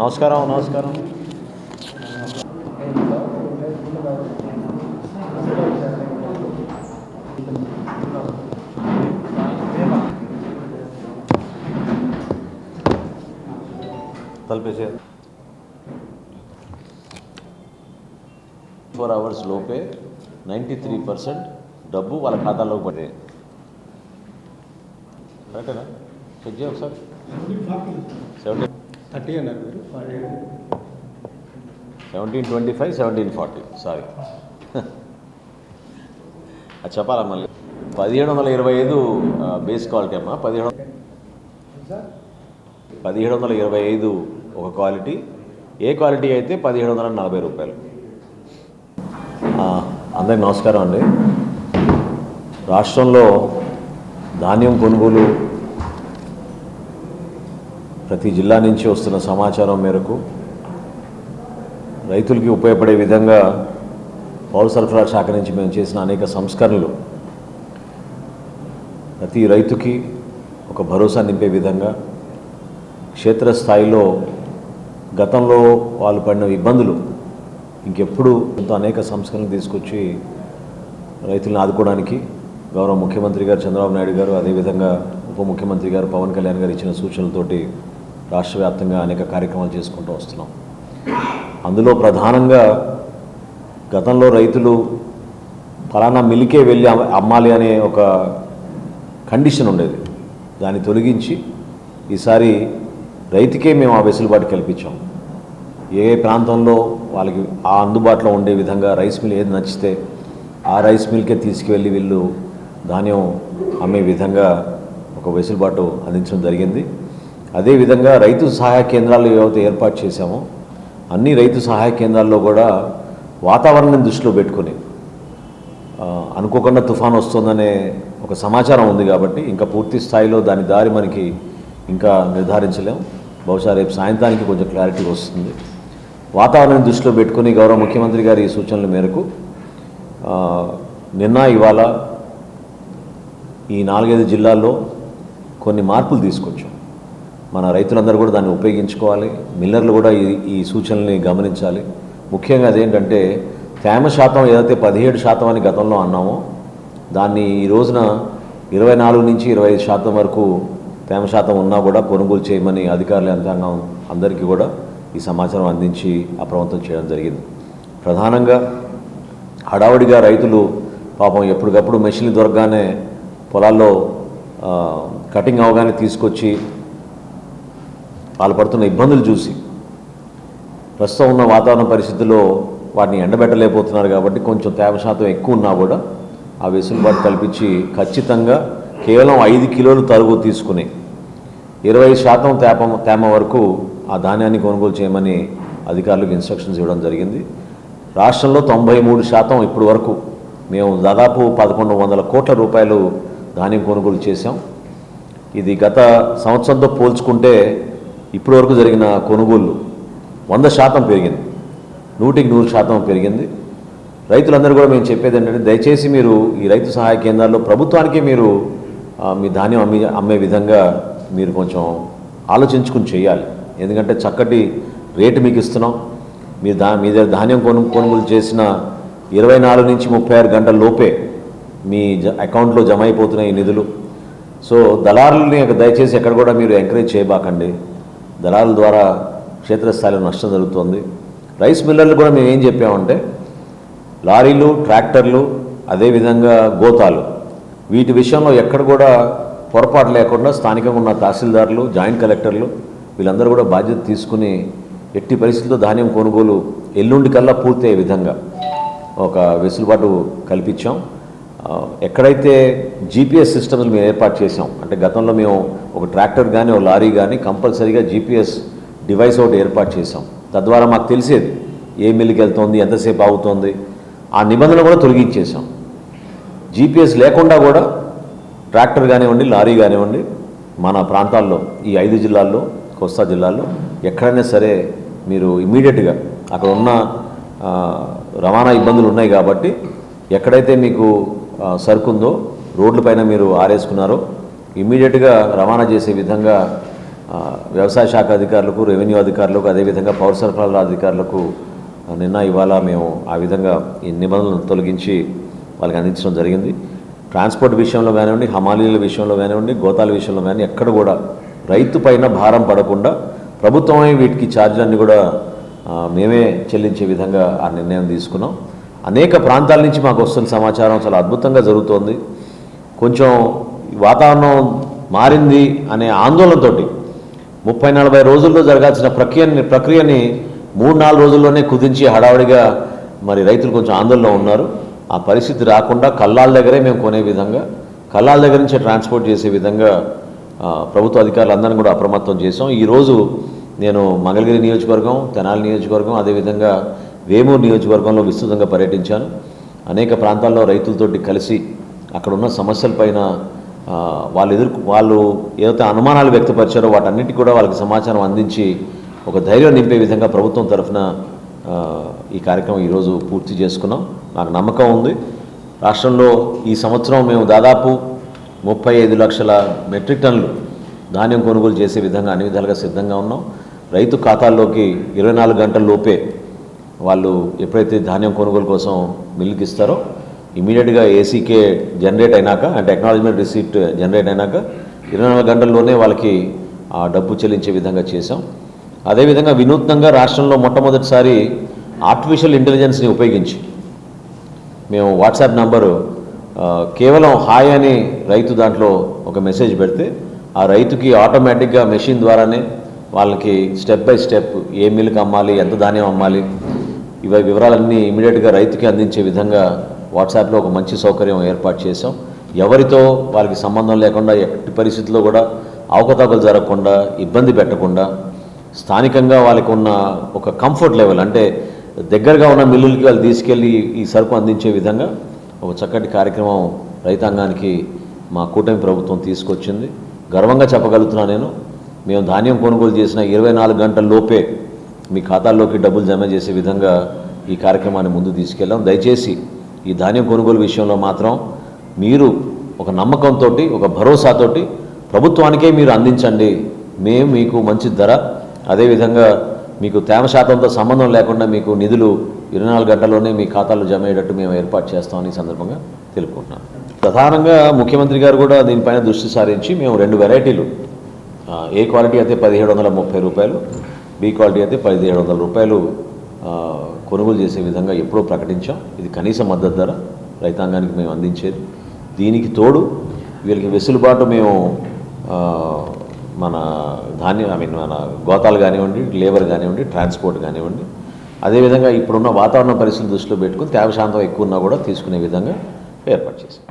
నమస్కారం నమస్కారం తలపేసే four hours లోపే నైంటీ త్రీ పర్సెంట్ డబ్బు వాళ్ళ ఖాతాలోకి పడే కరెక్టేనా చెక్ చేయ ఒకసారి సెవెంటీన్ థర్టీ అన్నారు మీరు. Seventeen twenty five seventeen forty. Sorry అది చెప్పాలా మళ్ళీ? పదిహేడు వందల ఇరవై ఐదు బేస్ క్వాలిటీ అమ్మా పదిహేడు పదిహేడు వందల ఇరవై ఐదు ఒక క్వాలిటీ ఏ క్వాలిటీ అయితే పదిహేడు వందల నలభై రూపాయలు. అందరికి నమస్కారం అండి. రాష్ట్రంలో ధాన్యం కొనుగోలు ప్రతి జిల్లా నుంచి వస్తున్న సమాచారం మేరకు రైతులకి ఉపయోగపడే విధంగా పౌర సరఫరా శాఖ నుంచి మేము చేసిన అనేక సంస్కరణలు ప్రతి రైతుకి ఒక భరోసా నింపే విధంగా క్షేత్రస్థాయిలో గతంలో వాళ్ళు పడిన ఇబ్బందులు ఇంకెప్పుడు ఎంతో అనేక సంస్కరణలు తీసుకొచ్చి రైతులను ఆదుకోవడానికి గౌరవ ముఖ్యమంత్రి గారు చంద్రబాబు నాయుడు గారు అదేవిధంగా ఉప ముఖ్యమంత్రి గారు పవన్ కళ్యాణ్ గారు ఇచ్చిన సూచనలతోటి రాష్ట్ర వ్యాప్తంగా అనేక కార్యక్రమాలు చేసుకుంటూ వస్తున్నాం. అందులో ప్రధానంగా గతంలో రైతులు ఫలానా మిల్లికే వెళ్ళి అమ్మాలి అనే ఒక కండిషన్ ఉండేది. దాన్ని తొలగించి ఈసారి రైతుకే మేము ఆ వెసులుబాటు కల్పించాం. ఏ ప్రాంతంలో వాళ్ళకి ఆ అందుబాటులో ఉండే విధంగా రైస్ మిల్ ఏది నచ్చితే ఆ రైస్ మిల్కే తీసుకువెళ్ళి వీళ్ళు ధాన్యం అమ్మే విధంగా ఒక వెసులుబాటు అందించడం జరిగింది. అదేవిధంగా రైతు సహాయ కేంద్రాలు ఏవైతే ఏర్పాటు చేశామో అన్ని రైతు సహాయ కేంద్రాల్లో కూడా వాతావరణం దృష్టిలో పెట్టుకొని అనుకోకుండా తుఫాన్ వస్తుందనే ఒక సమాచారం ఉంది కాబట్టి ఇంకా పూర్తి స్థాయిలో దాని దారి మనకి ఇంకా నిర్ధారించలేము బహుశా రేపు సాయంత్రానికి కొంచెం క్లారిటీ వస్తుంది. వాతావరణం దృష్టిలో పెట్టుకుని గౌరవ ముఖ్యమంత్రి గారి సూచనల మేరకు నిన్న ఇవాళ ఈ నాలుగైదు జిల్లాల్లో కొన్ని మార్పులు తీసుకొచ్చాం. మన రైతులందరూ కూడా దాన్ని ఉపయోగించుకోవాలి. మిల్లర్లు కూడా ఈ ఈ సూచనల్ని గమనించాలి. ముఖ్యంగా అదేంటంటే తేమ శాతం ఏదైతే పదిహేడు శాతం అని గతంలో అన్నామో దాన్ని ఈ రోజున ఇరవై నాలుగు నుంచి ఇరవై ఐదు శాతం వరకు తేమ శాతం ఉన్నా కూడా కొనుగోలు చేయమని అధికారుల యంత్రాంగం అందరికీ కూడా ఈ సమాచారం అందించి అప్రమత్తం చేయడం జరిగింది. ప్రధానంగా హడావుడిగా రైతులు పాపం ఎప్పటికప్పుడు మెషిన్లు దొరకగానే పొలాల్లో కటింగ్ అవగానే తీసుకొచ్చి వాళ్ళు పడుతున్న ఇబ్బందులు చూసి. ప్రస్తుతం ఉన్న వాతావరణ పరిస్థితుల్లో వాటిని ఎండబెట్టలేకపోతున్నారు కాబట్టి కొంచెం తేమ శాతం ఎక్కువ ఉన్నా కూడా ఆ వెసులుబాటు కల్పించి ఖచ్చితంగా కేవలం ఐదు కిలోలు తరుగు తీసుకుని ఇరవై శాతం తేప తేమ వరకు ఆ ధాన్యాన్ని కొనుగోలు చేయమని అధికారులకు ఇన్స్ట్రక్షన్స్ ఇవ్వడం జరిగింది. రాష్ట్రంలో తొంభై మూడు శాతం ఇప్పటి వరకు మేము దాదాపు పదకొండు వందల కోట్ల రూపాయలు ధాన్యం కొనుగోలు చేశాం. ఇది గత సంవత్సరంతో పోల్చుకుంటే ఇప్పటి వరకు జరిగిన కొనుగోళ్ళు వంద శాతం పెరిగింది. నూటికి నూరు శాతం పెరిగింది. రైతులందరూ కూడా మేము చెప్పేది ఏంటంటే దయచేసి మీరు ఈ రైతు సహాయ కేంద్రాల్లో ప్రభుత్వానికి మీరు మీ ధాన్యం అమ్మి అమ్మే విధంగా మీరు కొంచెం ఆలోచించుకుని చేయాలి. ఎందుకంటే చక్కటి రేటు మీకు ఇస్తున్నాం. మీరు దా మీ దగ్గర ధాన్యం కొను కొనుగోలు చేసిన ఇరవై నాలుగు నుంచి ముప్పై ఆరు గంటల లోపే మీ జ అకౌంట్లో జమ అయిపోతున్నాయి నిధులు. సో దళారులని దయచేసి ఎక్కడ కూడా మీరు ఎంకరేజ్ చేయబాకండి. దళాల ద్వారా క్షేత్రస్థాయిలో నష్టం జరుగుతుంది. రైస్ మిల్లర్లు కూడా మేము ఏం చెప్పామంటే లారీలు ట్రాక్టర్లు అదేవిధంగా గోతాలు వీటి విషయంలో ఎక్కడ కూడా పొరపాటు లేకుండా స్థానికంగా ఉన్న తహసీల్దారులు జాయింట్ కలెక్టర్లు వీళ్ళందరూ కూడా బాధ్యత తీసుకుని ఎట్టి పరిస్థితుల్లో ధాన్యం కొనుగోలు ఎల్లుండి కల్లా పూర్తయ్యే విధంగా ఒక వెసులుబాటు కల్పించాం. ఎక్కడైతే జీపీఎస్ సిస్టమ్లు మేము ఏర్పాటు చేసాం అంటే గతంలో మేము ఒక ట్రాక్టర్ కానీ ఒక లారీ కానీ కంపల్సరీగా జీపీఎస్ డివైస్ ఒకటి ఏర్పాటు చేసాం తద్వారా మాకు తెలిసేది ఏ మిల్లుకి వెళ్తుంది ఎంతసేపు ఆగుతుంది ఆ నిబంధన కూడా తొలగించేసాం జీపీఎస్ లేకుండా కూడా ట్రాక్టర్ కానివ్వండి లారీ కానివ్వండి మన ప్రాంతాల్లో ఈ ఐదు జిల్లాల్లో కోస్తా జిల్లాల్లో ఎక్కడైనా సరే మీరు ఇమీడియట్గా అక్కడ ఉన్న రవాణా ఇబ్బందులు ఉన్నాయి కాబట్టి ఎక్కడైతే మీకు సరుకుందో సరుకు ఉందో రోడ్లపైన మీరు ఆరేసుకున్నారో ఇమీడియట్గా రవాణా చేసే విధంగా వ్యవసాయ శాఖ అధికారులకు రెవెన్యూ అధికారులకు అదేవిధంగా పౌర సరఫరాల అధికారులకు నిన్న ఇవాళ మేము ఆ విధంగా ఈ నిబంధనలను తొలగించి వాళ్ళకి అందించడం జరిగింది. ట్రాన్స్పోర్ట్ విషయంలో కానివ్వండి హమాలీల విషయంలో కానివ్వండి గోతాల విషయంలో కానీ ఎక్కడ కూడా రైతు పైన భారం పడకుండా ప్రభుత్వమే వీటికి ఛార్జీలన్నీ కూడా మేమే చెల్లించే విధంగా ఆ నిర్ణయం తీసుకున్నాం. అనేక ప్రాంతాల నుంచి మాకు వస్తున్న సమాచారం చాలా అద్భుతంగా జరుగుతోంది. కొంచెం వాతావరణం మారింది అనే ఆందోళనతోటి ముప్పై నలభై రోజుల్లో జరగాల్సిన ప్రక్రియని ప్రక్రియని మూడు నాలుగు రోజుల్లోనే కుదించి హడావుడిగా మరి రైతులు కొంచెం ఆందోళనలో ఉన్నారు. ఆ పరిస్థితి రాకుండా కల్లాల దగ్గరే మేము కొనే విధంగా కల్లాల దగ్గర నుంచే ట్రాన్స్పోర్ట్ చేసే విధంగా ప్రభుత్వ ప్రభుత్వ అధికారులందరినీ కూడా అప్రమత్తం చేసాం ఈరోజు నేను మంగళగిరి నియోజకవర్గం తెనాలి నియోజకవర్గం అదేవిధంగా వేమూరు నియోజకవర్గంలో విస్తృతంగా పర్యటించాను. అనేక ప్రాంతాల్లో రైతులతోటి కలిసి అక్కడ ఉన్న సమస్యలపైన వాళ్ళు ఎదుర్కొ వాళ్ళు ఏదైతే అనుమానాలు వ్యక్తపరిచారో వాటన్నిటి కూడా వాళ్ళకి సమాచారం అందించి ఒక ధైర్యం నింపే విధంగా ప్రభుత్వం తరఫున ఈ కార్యక్రమం ఈరోజు పూర్తి చేసుకున్నాం. నాకు నమ్మకం ఉంది. రాష్ట్రంలో ఈ సంవత్సరం మేము దాదాపు ముప్పై ఐదు లక్షల మెట్రిక్ టన్నులు ధాన్యం కొనుగోలు చేసే విధంగా అన్ని విధాలుగా సిద్ధంగా ఉన్నాం. రైతు ఖాతాల్లోకి ఇరవై నాలుగు గంటల లోపే వాళ్ళు ఎప్పుడైతే ధాన్యం కొనుగోలు కోసం మిల్లుకి ఇస్తారో ఇమీడియట్గా ఏసీకే జనరేట్ అయినాక అంటే టెక్నాలజీ రిసీప్ట్ జనరేట్ అయినాక ఇరవై నాలుగు గంటల్లోనే వాళ్ళకి ఆ డబ్బు చెల్లించే విధంగా చేశాం. అదేవిధంగా వినూత్నంగా రాష్ట్రంలో మొట్టమొదటిసారి ఆర్టిఫిషియల్ ఇంటెలిజెన్స్ని ఉపయోగించి మేము వాట్సాప్ నంబరు కేవలం హాయ్ అని రైతు దాంట్లో ఒక మెసేజ్ పెడితే ఆ రైతుకి ఆటోమేటిక్గా మెషిన్ ద్వారానే వాళ్ళకి స్టెప్ బై స్టెప్ ఏ మిల్క్ అమ్మాలి ఎంత ధాన్యం అమ్మాలి ఇవి వివరాలన్నీ ఇమీడియట్గా రైతుకి అందించే విధంగా వాట్సాప్లో ఒక మంచి సౌకర్యం ఏర్పాటు చేసాం ఎవరితో వాళ్ళకి సంబంధం లేకుండా ఎట్టి పరిస్థితుల్లో కూడా అవకతవకలు జరగకుండా ఇబ్బంది పెట్టకుండా స్థానికంగా వాళ్ళకి ఉన్న ఒక కంఫర్ట్ లెవెల్ అంటే దగ్గరగా ఉన్న మిల్లులకి వాళ్ళు తీసుకెళ్ళి ఈ సరుకు అందించే విధంగా ఒక చక్కటి కార్యక్రమం రైతాంగానికి మా కూటమి ప్రభుత్వం తీసుకొచ్చింది. గర్వంగా చెప్పగలుగుతున్నా నేను మేము ధాన్యం కొనుగోలు చేసిన ఇరవై నాలుగు గంటల లోపే మీ ఖాతాల్లోకి డబ్బులు జమ చేసే విధంగా ఈ కార్యక్రమాన్ని ముందు తీసుకెళ్ళాం. దయచేసి ఈ ధాన్యం కొనుగోలు విషయంలో మాత్రం మీరు ఒక నమ్మకంతో ఒక భరోసాతోటి ప్రభుత్వానికే మీరు అందించండి. మేము మీకు మంచి ధర అదేవిధంగా మీకు తేమ శాతంతో సంబంధం లేకుండా మీకు నిధులు ఇరవై నాలుగు గంటల్లోనే మీ ఖాతాలో జమ అయ్యేటట్టు మేము ఏర్పాటు చేస్తామని ఈ సందర్భంగా తెలుపుకుంటున్నాను. ప్రధానంగా ముఖ్యమంత్రి గారు కూడా దీనిపైన దృష్టి సారించి మేము రెండు వెరైటీలు. ఏ క్వాలిటీ అయితే పదిహేడు వందల ముప్పై రూపాయలు బి క్వాలిటీ అయితే పదిహేడు వందల రూపాయలు కొనుగోలు చేసే విధంగా ఎప్పుడో ప్రకటించాం. ఇది కనీస మద్దతు ధర రైతాంగానికి మేము అందించేది. దీనికి తోడు వీళ్ళకి వెసులుబాటు మేము మన ధాన్యం ఐ మీన్ మన గోతాలు కానివ్వండి లేబర్ కానివ్వండి ట్రాన్స్పోర్ట్ కానివ్వండి అదేవిధంగా ఇప్పుడున్న వాతావరణ పరిస్థితులు దృష్టిలో పెట్టుకుని తేవ శాంతం ఎక్కువ ఉన్నా కూడా తీసుకునే విధంగా ఏర్పాటు చేశాం.